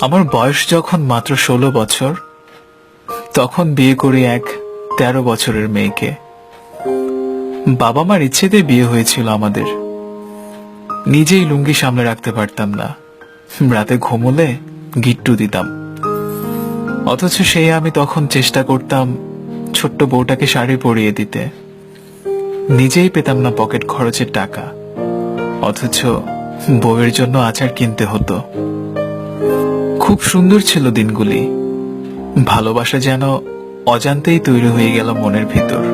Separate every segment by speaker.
Speaker 1: আমার বয়স যখন মাত্র ষোলো বছর, তখন বিয়ে করি এক তেরো বছরের মেয়েকে। বাবা মার ইচ্ছেতে বিয়ে হয়েছিল আমাদের। নিজেই লুঙ্গি সামনে রাখতে পারতাম না। রাতে ঘুমোলে গিট্টু দিতাম। অথচ সেই আমি তখন চেষ্টা করতাম ছোট্ট বউটাকে শাড়ি পরিয়ে দিতে। নিজেই পেতাম না পকেট খরচের টাকা। অথচ বউয়ের জন্য আচার কিনতে হতো। খুব সুন্দর ছিল দিনগুলি। ভালোবাসা যেন অজান্তেই তৈরি হয়ে গেল মনের ভিতর।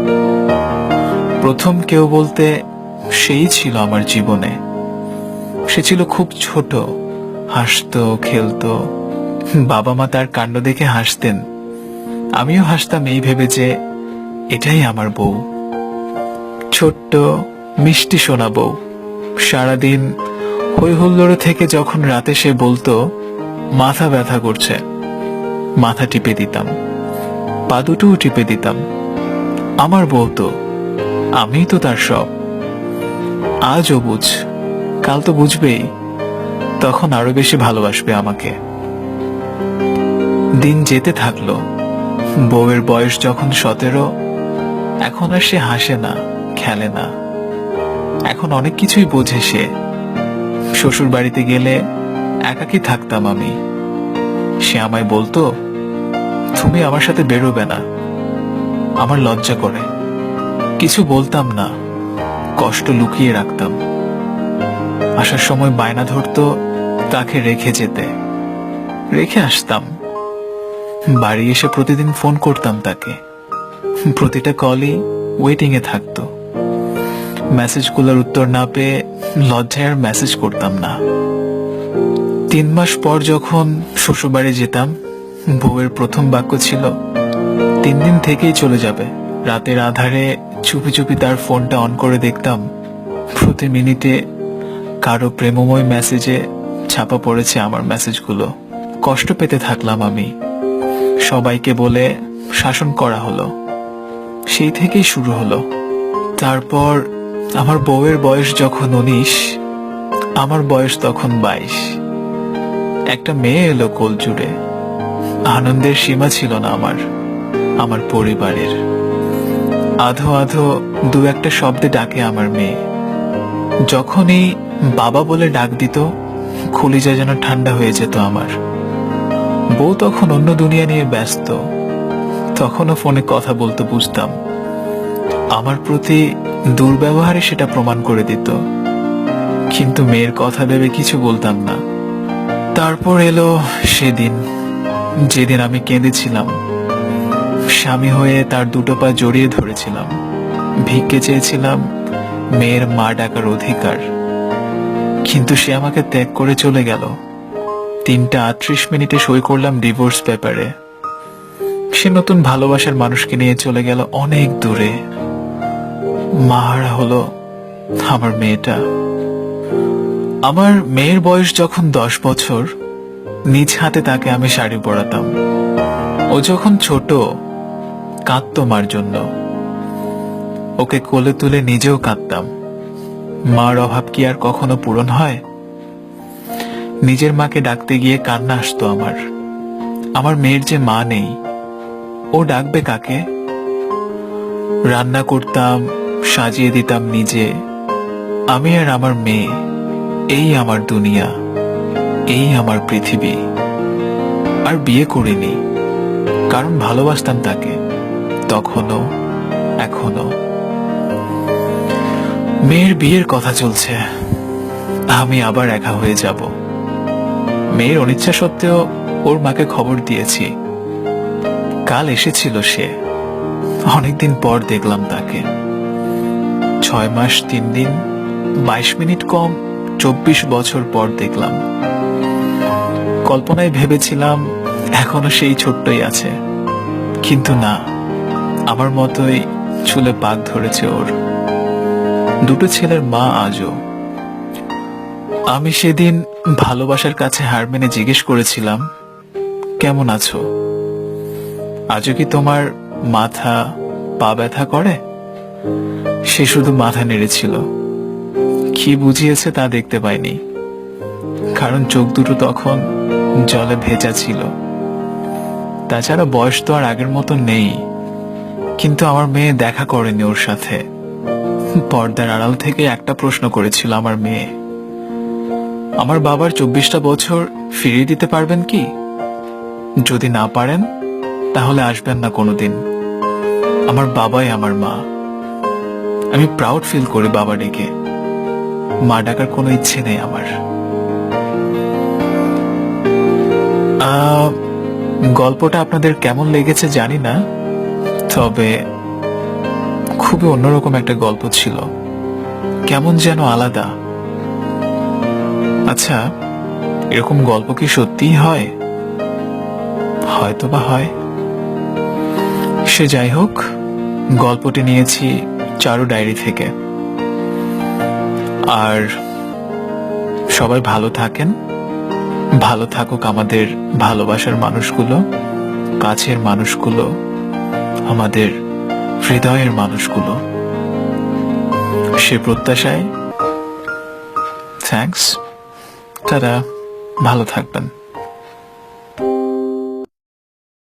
Speaker 1: প্রথম কেউ বলতে সেই ছিল আমার জীবনে। সে ছিল খুব ছোট, হাসতো, খেলতো। বাবা মা তার কাণ্ড দেখে হাসতেন। আমিও হাসতাম এই ভেবে যে এটাই আমার বউ। ছোট্ট, মিষ্টি সোনা বউ। সারাদিন হই হুল্লোড়ে থেকে যখন রাতে সে বলতো মাথা ব্যথা করছে। মাথা টিপে দিতাম। পা দুটোও টিপে দিতাম। আমার বউ তো, আমিই তো তার সব। আজও বুঝ, কাল তো বুঝবেই। তখন আরও বেশি ভালোবাসবে আমাকে। দিন যেতে থাকল। বউয়ের বয়স যখন সতেরো, এখন আর সে হাসে না, খেলে না। এখন অনেক কিছুই বোঝে সে। শ্বশুর বাড়িতে গেলে একাকি থাকতাম আমি। সে আমায় বলতো, তুমি আমার সাথে বেরোবে না। আমার লজ্জা করে। কিছু বলতাম না। কষ্ট লুকিয়ে রাখতাম। আসার সময় বায়না ধরতো তাকে রেখে যেতে। রেখে আসতাম। বাড়ি এসে প্রতিদিন ফোন করতাম তাকে। প্রতিটা কলই ওয়েটিং এ থাকতো। মেসেজগুলোর উত্তর না পেয়ে লজ্জায় আর মেসেজ করতাম না। তিন মাস পর যখন শ্বশুরবাড়ি যেতাম, বউয়ের প্রথম বাক্য ছিল, তিন দিন থেকেই চলে যাবে। রাতের আধারে চুপি চুপি তার ফোনটা অন করে দেখতাম, প্রতি মিনিটে কারও প্রেমময় মেসেজে ছাপা পড়েছে আমার মেসেজগুলো। কষ্ট পেতে থাকলাম আমি। সবাইকে বলে শাসন করা হলো। সেই থেকেই শুরু হলো। তারপর আমার বউয়ের বয়স যখন উনিশ, আমার বয়স তখন বাইশ। একটা মেয়ে এলো কোল জুড়ে। আনন্দের সীমা ছিল না আমার আমার পরিবারের। আধো আধো দু একটা শব্দে ডাকে আমার মেয়ে। যখনই বাবা বলে ডাক দিত, খুলিজা যেন ঠান্ডা হয়ে যেত আমার। বউ তখন অন্য দুনিয়া নিয়ে ব্যস্ত, তখনও ফোনে কথা বলতে বুঝতাম। আমার প্রতি দুর্ব্যবহারে সেটা প্রমাণ করে দিত। কিন্তু মেয়ের কথা ভেবে কিছু বলতাম না। তারপর এলো সেদিন, যেদিন আমি কেঁদেছিলাম। স্বামী হয়ে তার দুটো পা জড়িয়ে ধরেছিলাম। ভিক্ষে চেয়েছিলাম, মেয়ের মা ডাকার অধিকার। কিন্তু সে আমাকে ত্যাগ করে চলে গেল। তিনটা আটত্রিশ মিনিটে সই করলাম ডিভোর্স পেপারে সে নতুন ভালোবাসার মানুষকে নিয়ে চলে গেল অনেক দূরে। মাহারা হলো আমার মেয়েটা। আমার মেয়ের বয়স যখন দশ বছর, নিজ হাতে তাকে আমি শাড়ি পরাতাম। ও যখন ছোট, কাঁদত মার জন্য। ওকে কোলে তুলে নিজেও কাঁদতাম। মার অভাব কি আর কখনো পূরণ হয়? নিজের মাকে ডাকতে গিয়ে কান্না আসতো আমার। আমার মেয়ের যে মা নেই, ও ডাকবে কাকে? রান্না করতাম, সাজিয়ে দিতাম নিজে। আমি আর আমার মেয়ে। এই আমার দুনিয়া, এই আমার পৃথিবী। আর বিয়ে করিনি, কারণ ভালোবাসতাম তাকে, তখনও এখনও মেয়ের বিয়ের কথা চলছে, আমি আবার একা হয়ে যাব। মেয়ের অনিচ্ছা সত্ত্বেও ওর মাকে খবর দিয়েছি। কাল এসেছিল সে, অনেকদিন পর দেখলাম তাকে। ছয় মাস, তিন দিন, বাইশ মিনিট কম চব্বিশ বছর পর দেখলাম। কল্পনায় ভেবেছিলাম, এখনও সেই ছোট্টই আছে। কিন্তু না, আমার মতোই চুলে পাক ধরেছে ওর। দুটো ছেলের মা আজও। আমি সেদিন ভালোবাসার কাছে হার মেনে জিজ্ঞেস করেছিলাম, কেমন আছো? আজও কি তোমার মাথা পা ব্যথা করে? সে শুধু মাথা নেড়েছিল। কি বুঝিয়েছে তা দেখতে পাইনি। কারণ চোখ দুটো তখন জলে ভেজা ছিল। তাছাড়া বয়স তো আর আগের মতো নেই। কিন্তু আমার মেয়ে দেখা করেনি ওর সাথে। পর্দার আড়াল থেকে একটা প্রশ্ন করেছিল আমার মেয়ে। আমার বাবার চব্বিশটা বছর ফিরিয়ে দিতে পারবেন কি? যদি না পারেন, তাহলে আসবেন না কোনোদিন। আমার বাবাই আমার মা। আমি প্রাউড ফিল করি বাবা ডেকে। মা ডাকার কোনো ইচ্ছে নেই আমার। গল্পটা আপনাদের কেমন লেগেছে জানি না, তবে খুবই অন্যরকম একটা গল্প ছিল। কেমন যেন আলাদা। আচ্ছা এরকম গল্প কি সত্যিই হয়? হয়তো বা হয়। সে যাই হোক, গল্পটি নিয়েছি চারু ডায়েরি থেকে। আর সবাই ভালো থাকেন। ভালো থাকুক আমাদের ভালোবাসার মানুষগুলো, কাছের মানুষগুলো, আমাদের হৃদয়ের মানুষগুলো। সে প্রত্যাশায়। থ্যাংকস তারা ভালো থাকবেন।